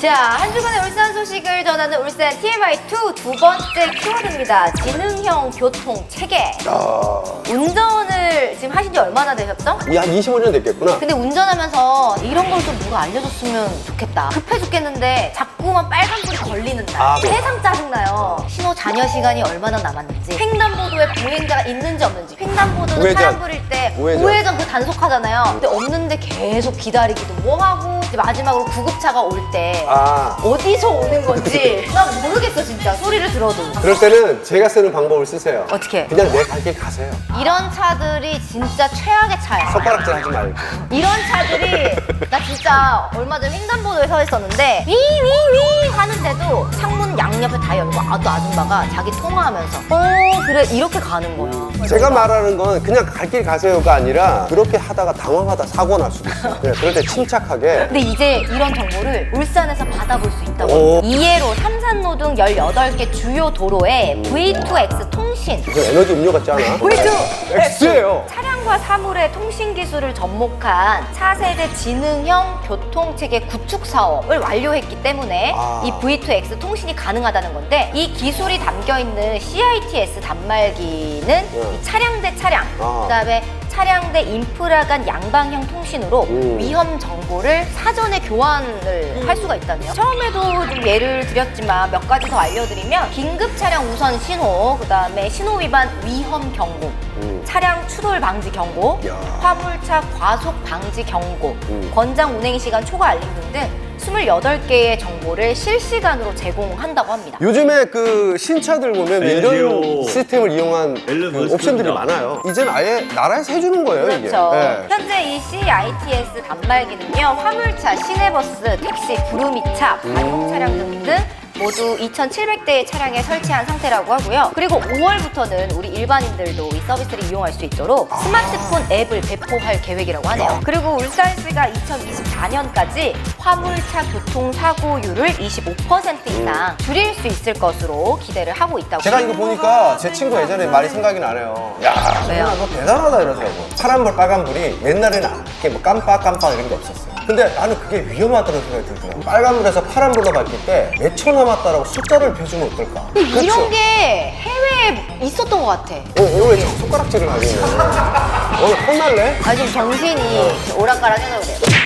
자, 한 주간의 울산 소식을 전하는 울산 TMI2 두 번째 키워드입니다. 지능형 교통 체계. 아, 운전을 지금 하신 지 얼마나 되셨죠? 이한 25년 됐겠구나. 근데 운전하면서 이런 걸 좀 누가 알려줬으면 좋겠다. 급해 죽겠는데 자꾸만 빨간불이 걸리는 날. 아, 네. 세상 짜증나요. 신호 잔여 시간이 얼마나 남았는지, 횡단보도에 보행자가 있는지 없는지, 횡단보도는 우회전. 사람 부릴 때 우회전. 우회전 그 단속하잖아요. 근데 없는데 계속 기다리기도 뭐하고 이제 마지막으로 구급차가 올 때 아, 어디서 오는 건지 난 모르겠어 진짜 소리를 들어도. 그럴 때는 제가 쓰는 방법을 쓰세요. 어떻게? 그냥 내 갈 길 가세요. 이런 차들이 진짜 최악의 차야. 손가락질 하지 말고. 이런 차들이 나 진짜 얼마 전 횡단보도에 서 있었는데 위위위 양옆에 다 열고 아또 아줌마가 자기 통화하면서 어 그래 이렇게 가는 거야. 제가 말하는 건 그냥 갈 길 가세요가 아니라 그렇게 하다가 당황하다 사고 날 수도 있어요. 네, 그럴 때 침착하게 근데 이제 이런 정보를 울산에서 받아볼 수 있다고. 오. 이해로 삼산로 등 18개 주요 도로에 V2X 통신 이건 에너지 음료 같지 않아? V2 X예요. 차량과 사물의 통신 기술을 접목한 차세대 지능형 교통체계 구축 사업을 완료했기 때문에 아. 이 V2X 통신이 가능 하다는 건데 이 기술이 담겨 있는 CITS 단말기는 이 차량 대 차량, 아. 그다음에 차량 대 인프라 간 양방향 통신으로 음. 위험 정보를 사전에 교환을 할 수가 있다네요. 처음에도 좀 예를 드렸지만 몇 가지 더 알려드리면 긴급 차량 우선 신호, 그다음에 신호 위반 위험 경고, 음. 차량 추돌 방지 경고, 야. 화물차 과속 방지 경고, 음. 권장 운행 시간 초과 알림 등등 28개의 정보를 실시간으로 제공한다고 합니다. 요즘에 그 신차들 보면 이런 LGO. 시스템을 이용한 그 옵션들이. 많아요. 이제는 아예 나라에서 해주는 거예요, 이게. 그렇죠. 네. 현재 이 CITS 단말기는요, 화물차, 시내버스, 택시, 구루미차, 반복 차량 등등 모두 2,700대의 차량에 설치한 상태라고 하고요. 그리고 5월부터는 우리 일반인들도 이 서비스를 이용할 수 있도록 스마트폰 앱을 배포할 계획이라고 하네요. 그리고 울산시가 2024년까지 화물차 교통사고율을 25% 이상 줄일 수 있을 것으로 기대를 하고 있다고 제가 이거 보니까 제 친구 예전에 말이 생각이 나네요. 야, 왜요? 정말 너 대단하다 이러더라고. 파란불, 빨간불이 옛날에는 이렇게 뭐 깜빡깜빡 이런 게 없었어요. 근데 나는 그게 위험하다는 생각이 들더라고. 빨간불에서 파란불로 바뀔 때 몇 초 남았다라고 숫자를 펴주면 어떨까? 근데 이런 그렇죠? 게 해외에 있었던 것 같아. 어, 오늘 왜 자꾸 손가락질을 하겠네. 오늘 혼날래? 아, 좀 정신이 오락가락 해서 그래요.